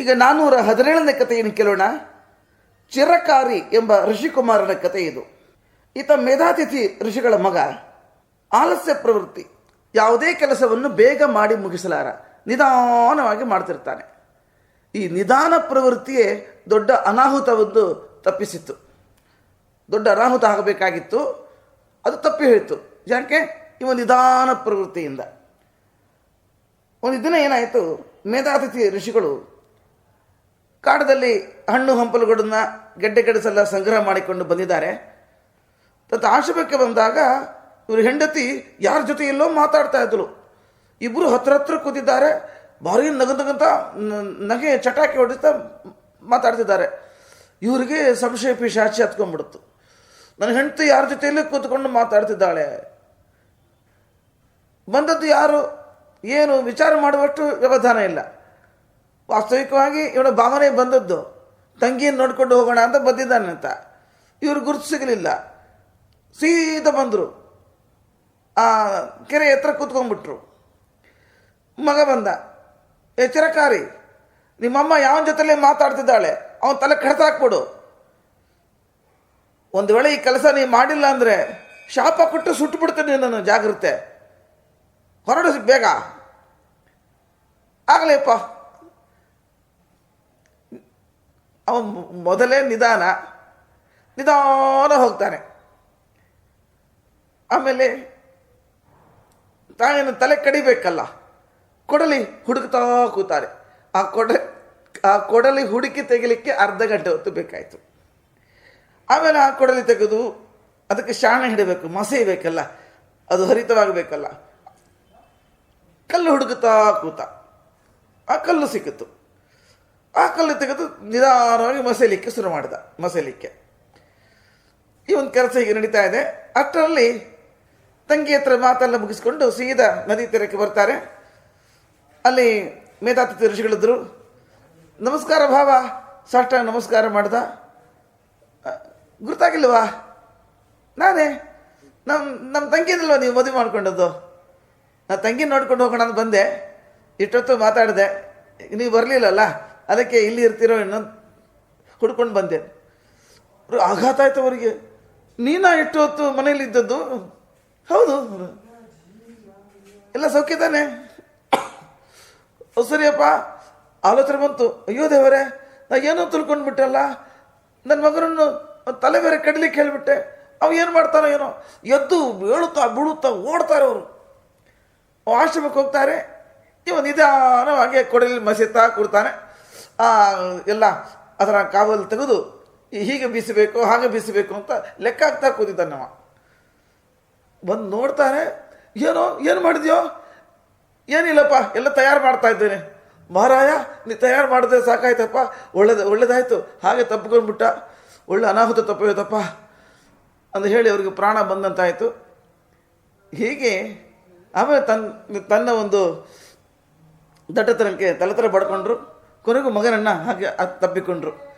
ಈಗ ನಾನ್ನೂರ ಹದಿನೇಳನೇ ಕಥೆಯನ್ನು ಕೇಳೋಣ? ಚಿರಕಾರಿ ಎಂಬ ಋಷಿಕುಮಾರನ ಕಥೆ ಇದು. ಈತ ಮೇಧಾತಿಥಿ ಋಷಿಗಳ ಮಗ. ಆಲಸ್ಯ ಪ್ರವೃತ್ತಿ. ಯಾವುದೇ ಕೆಲಸವನ್ನು ಬೇಗ ಮಾಡಿ ಮುಗಿಸಲಾರ. ನಿಧಾನವಾಗಿ ಮಾಡ್ತಿರ್ತಾನೆ. ಈ ನಿಧಾನ ಪ್ರವೃತ್ತಿಯೇ ದೊಡ್ಡ ಅನಾಹುತವನ್ನು ತಪ್ಪಿಸಿತ್ತು. ದೊಡ್ಡ ಅನಾಹುತ ಆಗಬೇಕಾಗಿತ್ತು. ಅದು ತಪ್ಪಿ ಹೇಳಿತು ಯಾಕೆ? ಇವ ನಿಧಾನ ಪ್ರವೃತ್ತಿಯಿಂದ. ಒಂದು ದಿನ ಏನಾಯಿತು? ಮೇಧಾತಿಥಿ ಋಷಿಗಳು ಕಾಡದಲ್ಲಿ ಹಣ್ಣು ಹಂಪಲುಗಳನ್ನು ಗೆಡ್ಡೆ ಗೆಡಸೆಲ್ಲ ಸಂಗ್ರಹ ಮಾಡಿಕೊಂಡು ಬಂದಿದ್ದಾರೆ. ತತ್ ಆಶ್ರಮಕ್ಕೆ ಬಂದಾಗ ಇವರು ಹೆಂಡತಿ ಯಾರ ಜೊತೆಯಲ್ಲೋ ಮಾತಾಡ್ತಾ ಇದ್ದರು ಇಬ್ಬರು ಹತ್ರ ಹತ್ರ ಕೂತಿದ್ದಾರೆ. ಭಾರಿ ನಗ ನಗಂತ ನಗೆ ಚಟಾಕಿ ಹೊಡಿಸ್ತಾ ಮಾತಾಡ್ತಿದ್ದಾರೆ. ಇವರಿಗೆ ಸಂಶಯ ಪಿಶಾಚಿ ಹತ್ಕೊಂಡ್ಬಿಡ್ತು ನನ್ನ ಹೆಂಡತಿ ಯಾರ ಜೊತೆಯಲ್ಲೇ ಕೂತ್ಕೊಂಡು ಮಾತಾಡ್ತಿದ್ದಾಳೆ. ಬಂದದ್ದು ಯಾರು? ಏನು ವಿಚಾರ ಮಾಡುವಷ್ಟು ವ್ಯವಧಾನ ಇಲ್ಲ. ವಾಸ್ತವಿಕವಾಗಿ ಇವನ ಭಾವನೆ ಬಂದದ್ದು, ತಂಗಿಯನ್ನು ನೋಡ್ಕೊಂಡು ಹೋಗೋಣ ಅಂತ ಬಂದಿದ್ದಾನೆ ಅಂತ ಇವರು ಗುರುತು ಸಿಗಲಿಲ್ಲ. ಸೀದಾ ಬಂದರು. ಆ ಕೆರೆ ಎತ್ತರ ಕೂತ್ಕೊಂಡ್ಬಿಟ್ರು. ಮಗ ಬಂದ. ಎಚ್ಚರಕಾರಿ ನಿಮ್ಮಮ್ಮ ಯಾವನ ಜೊತೆಲೇ ಮಾತಾಡ್ತಿದ್ದಾಳೆ? ಅವನ ತಲೆ ಕಡ್ತಾಕ್ಬಿಡು ಒಂದು ವೇಳೆ ಈ ಕೆಲಸ ನೀವು ಮಾಡಿಲ್ಲ ಅಂದರೆ ಶಾಪ ಕೊಟ್ಟು ಸುಟ್ಟು ಬಿಡ್ತೀನಿ ನಾನು ಜಾಗ್ರತೆ. ಹೊರಡು ಬೇಗ. ಆಗಲೇಪ್ಪ ಅವನು ಮೊದಲೇ ನಿಧಾನ ನಿಧಾನ ಹೋಗ್ತಾನೆ. ಆಮೇಲೆ ತಾಯಿನ ತಲೆ ಕಡಿಬೇಕಲ್ಲ, ಕೊಡಲಿ ಹುಡುಕ್ತಾ ಕೂತಾರೆ. ಆ ಕೊಡ, ಆ ಕೊಡಲಿ ಹುಡುಕಿ ತೆಗಿಲಿಕ್ಕೆ ಅರ್ಧ ಗಂಟೆ ಹೊತ್ತು ಬೇಕಾಯಿತು. ಆಮೇಲೆ ಆ ಕೊಡಲಿ ತೆಗೆದು ಅದಕ್ಕೆ ಶಾಣ ಹಿಡಬೇಕು ಮಸೆಯಬೇಕಲ್ಲ ಅದು ಹರಿತವಾಗಬೇಕಲ್ಲ. ಕಲ್ಲು ಹುಡುಕುತ್ತಾ ಕೂತ, ಆ ಕಲ್ಲು ಸಿಕ್ಕಿತು. ಆ ಕಲ್ಲು ತೆಗೆದು ನಿಧಾನವಾಗಿ ಮಸೆಯಲಿಕ್ಕೆ ಶುರು ಮಾಡಿದ, ಮಸೇಲಿಕ್ಕೆ. ಈ ಒಂದು ಕೆಲಸ ಈಗ ನಡೀತಾ ಇದೆ. ಅಷ್ಟರಲ್ಲಿ ತಂಗಿ ಹತ್ರ ಮಾತೆಲ್ಲ ಮುಗಿಸ್ಕೊಂಡು ಸೀದಾ ನದಿ ತೀರಕ್ಕೆ ಬರ್ತಾರೆ. ಅಲ್ಲಿ ಮೇಧಾತ ಋಷಿಗಳಿದ್ರು, ನಮಸ್ಕಾರ ಭಾವ, ಸಾಷ್ಟಾಂಗ ನಮಸ್ಕಾರ ಮಾಡ್ದ. ಗುರ್ತಾಗಿಲ್ವಾ? ನಾನೇ ನಮ್ಮ ನಮ್ಮ ತಂಗಿನಲ್ವ ನೀವು ಮದುವೆ ಮಾಡ್ಕೊಂಡದ್ದು? ನಾ ತಂಗಿ ನೋಡ್ಕೊಂಡು ಹೋಗೋಣ ಅಂತ ಬಂದೆ. ಇಷ್ಟೊತ್ತು ಮಾತಾಡಿದೆ. ನೀವು ಬರಲಿಲ್ಲಲ್ಲ? ಅದಕ್ಕೆ ಇಲ್ಲಿ ಇರ್ತಿರೋ ಇನ್ನೊಂದು ಹುಡ್ಕೊಂಡು ಬಂದೆ. ಆಘಾತ ಆಯ್ತು ಅವರಿಗೆ. ನೀನಾ ಎಷ್ಟು ಹೊತ್ತು ಮನೇಲಿ ಇದ್ದದ್ದು? ಹೌದು. ಎಲ್ಲ ಸೌಖ್ಯ ತಾನೆ? ಸರಿಯಪ್ಪ. ಆಲೋಚನೆ ಬಂತು. ಅಯ್ಯೋ ದೇವರೇ, ನಾ ಏನೋ ತಿಳ್ಕೊಂಡ್ಬಿಟ್ಟಲ್ಲ ನನ್ನ ಮಗನನ್ನು ತಲೆ ಬೇರೆ ಕಡಲಿಕ್ಕೆ ಹೇಳ್ಬಿಟ್ಟೆ. ಅವ ಏನು ಮಾಡ್ತಾನೋ ಏನೋ. ಎದ್ದು ಬೀಳುತ್ತಾ ಬೀಳುತ್ತಾ ಓಡ್ತಾರೆ ಅವರು. ಆಶ್ರಮಕ್ಕೆ ಹೋಗ್ತಾರೆ. ಇವ ನಿಧಾನವಾಗಿ ಕೊಡಲಿ ಮಸೀತಾ ಕೂರ್ತಾನೆ ಆ, ಎಲ್ಲ ಅದರ ಕಾವಲು ತೆಗೆದು ಹೀಗೆ ಬೀಸಬೇಕು ಹಾಗೆ ಬೀಸಬೇಕು ಅಂತ ಲೆಕ್ಕ ಹಾಕ್ತಾ ಕೂತಿದ್ದಾನೆ ಅವ. ಬಂದು ನೋಡ್ತಾನೆ ಏನೋ ಏನು ಮಾಡಿದ್ಯೋ? ಏನಿಲ್ಲಪ್ಪ ಎಲ್ಲ ತಯಾರು ಮಾಡ್ತಾ ಇದ್ದೇನೆ. ಮಹಾರಾಯ ನೀ ತಯಾರು ಮಾಡಿದ್ರೆ ಸಾಕಾಯ್ತಪ್ಪ. ಒಳ್ಳೇದು ಒಳ್ಳೇದಾಯ್ತು. ಹಾಗೆ ತಪ್ಪಿಕೊಂಡ್ಬಿಟ್ಟ. ಒಳ್ಳೆ ಅನಾಹುತ ತಪ್ಪೋಯ್ತಪ್ಪ ಅಂತ ಹೇಳಿ ಅವ್ರಿಗೆ ಪ್ರಾಣ ಬಂದಂತಾಯಿತು. ಹೀಗೆ ಆಮೇಲೆ ತನ್ನ ತನ್ನ ಒಂದು ದಟ್ಟತನಕ್ಕೆ ತಲೆತರ ಬಡ್ಕೊಂಡ್ರು ಕೊನೆಗೂ ಮಗನನ್ನು ಹಾಗೆ ತಪ್ಪಿಕೊಂಡ್ರು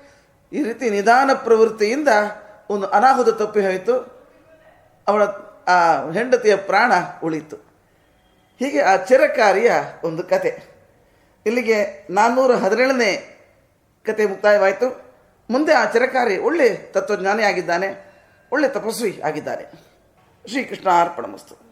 ಈ ರೀತಿ ನಿಧಾನ ಪ್ರವೃತ್ತಿಯಿಂದ ಒಂದು ಅನಾಹುತ ತಪ್ಪಿ ಹೋಯಿತು. ಅವಳ ಆ ಹೆಂಡತಿಯ ಪ್ರಾಣ ಉಳಿತು ಹೀಗೆ ಆ ಚಿರಕಾರಿಯ ಒಂದು ಕತೆ. ಇಲ್ಲಿಗೆ ನಾನ್ನೂರ ಹದಿನೇಳನೇ ಕತೆ ಮುಕ್ತಾಯವಾಯಿತು. ಮುಂದೆ ಆ ಚಿರಕಾರಿ ಒಳ್ಳೆ ತತ್ವಜ್ಞಾನಿ ಆಗಿದ್ದಾನೆ ಒಳ್ಳೆ ತಪಸ್ವಿ ಆಗಿದ್ದಾನೆ. ಶ್ರೀಕೃಷ್ಣ ಅರ್ಪಣ ಮಸ್ತು.